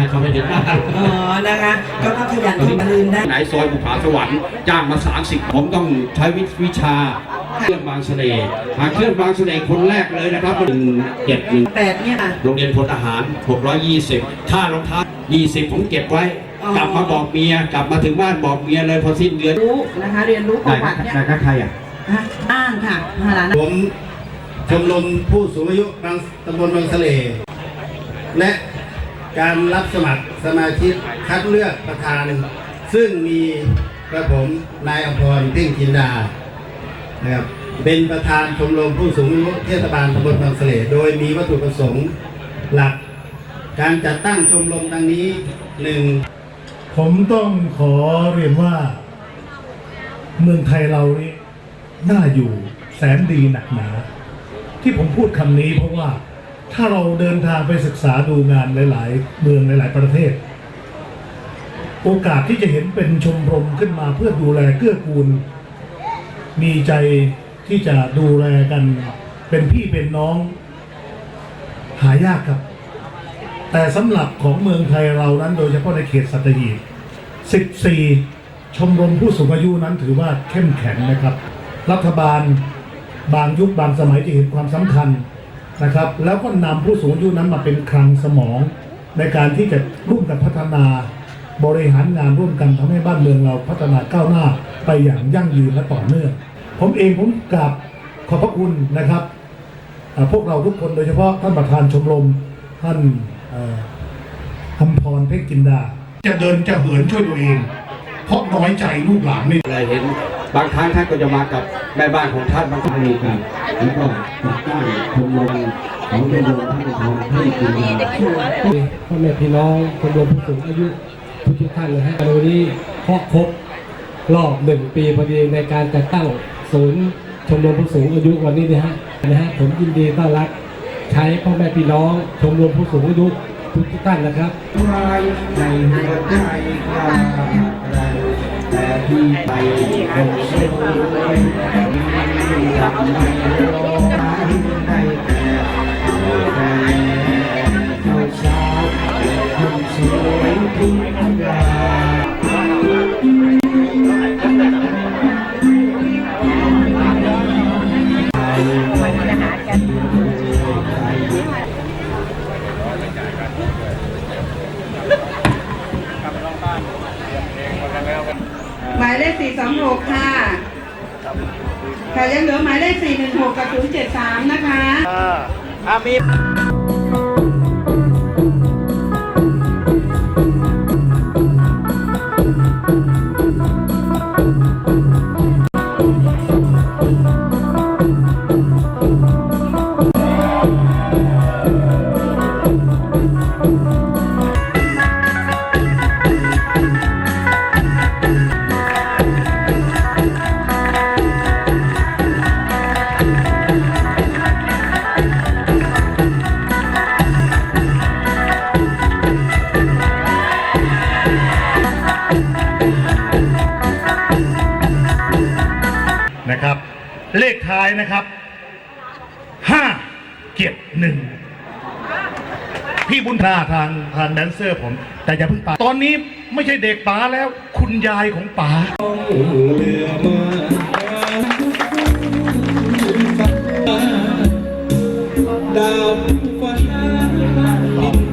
ให้เขาไม่เห็นหน้าอ๋อ นะคะ ก็ต้องขยันทำมาลืมได้ ไหนซอยบุภาสวรรค์จ้างมาสามสิบผมต้องใช้วิชาเครื่องบางเสน่ห์หาเครื่องบางเสน่ห์คนแรกเลยนะครับหนึ่งเจ็ดหนึ่งแปดเนี่ยค่ะ โรงเรียนพลทหาร 620 ค่ารองเท้า20 ผมเก็บไว้ อ๋อ กลับมาบอกเมีย กลับมาถึงบ้านบอกเมียเลยพอสิ้นเดือนรู้นะคะ เรียนรู้ประวัติเนี่ยนายใครอะฮะอ้างค่ะมหาลานะ ผมชมรมผู้สูงอายุบางตำบลบางสะเลและ การรับสมัครสมาชิกคัดเลือกประธาน ซึ่งมีกระผมนายอภรเพ่งจินดานะครับเป็นประธานชมรมผู้สูงอายุเทศบาลตำบลบางเสลโดยมีวัตถุประสงค์หลัก การจัดตั้งชมรมดังนี้หนึ่งผมต้องขอเรียนว่า เมืองไทยเรานี่น่าอยู่แสนดีหนักหนา ที่ผมพูดคำนี้เพราะว่า ถ้าเราเดินทางไปศึกษาดูงานหลาย ๆ เมืองหลาย ๆ ประเทศ โอกาสที่จะเห็นเป็นชมรมขึ้นมาเพื่อดูแลเกื้อกูล มีใจที่จะดูแลกันเป็นพี่เป็นน้อง หายากครับ แต่สำหรับของเมืองไทยเรานั้นโดยเฉพาะในเขตสัตหีบ14 ชมรมผู้สูงอายุนั้นถือว่าเข้มแข็งนะครับ รัฐบาลบางยุคบางสมัยจะเห็นความสำคัญ นะครับ แล้วก็นำผู้สูงอายุนั้นมาเป็นคลังสมอง ในการที่จะร่วมกันพัฒนาบริหารงานร่วมกันทำให้บ้านเมืองเราพัฒนาก้าวหน้าไปอย่างยั่งยืนและต่อเนื่อง ผมเองผมกราบขอบพระคุณนะครับพวกเราทุกคนโดยเฉพาะท่านประธานชมรมท่านคำพรเพ่งจินดา จะเดินจะเหินช่วยตัวเอง เพราะน้อยใจลูกหลานไม่เลยเห็น บางครั้งท่านก็จะมากับแม่บ้านของท่านบางครั้งนี่ครับ แล้วก็จัดตั้งชมรมของชมรมท่านทองให้กินยาพ่อแม่พี่น้องคนรวมผู้สูงอายุทุกทุกๆท่านนะฮะในวันนี้ครอบครบรอบหนึ่งปีพอดีในการจัดตั้งศูนย์ชมรมผู้สูงอายุวันนี้นะฮะนะฮะผมยินดีต้อนรับใช้พ่อแม่พี่น้องชมรมผู้สูงอายุทุกทุกๆท่านนะครับในหัวใจกลางไรแต่ที่ไปคงสู้ไม่ได้ทำไม่ คนสวยที่งามหมายเลข 426 ค่ะค่ะยังเหลือหมายเลข 416 กับ 073 นะคะ อ่ามี นะครับ เลขท้ายนะครับห้าเก็บหนึ่งพี่บุญธาทางทางแดนเซอร์ผม แต่อย่าเพิ่งปาตอนนี้ไม่ใช่เด็กป๋าแล้ว คุณยายของป๋า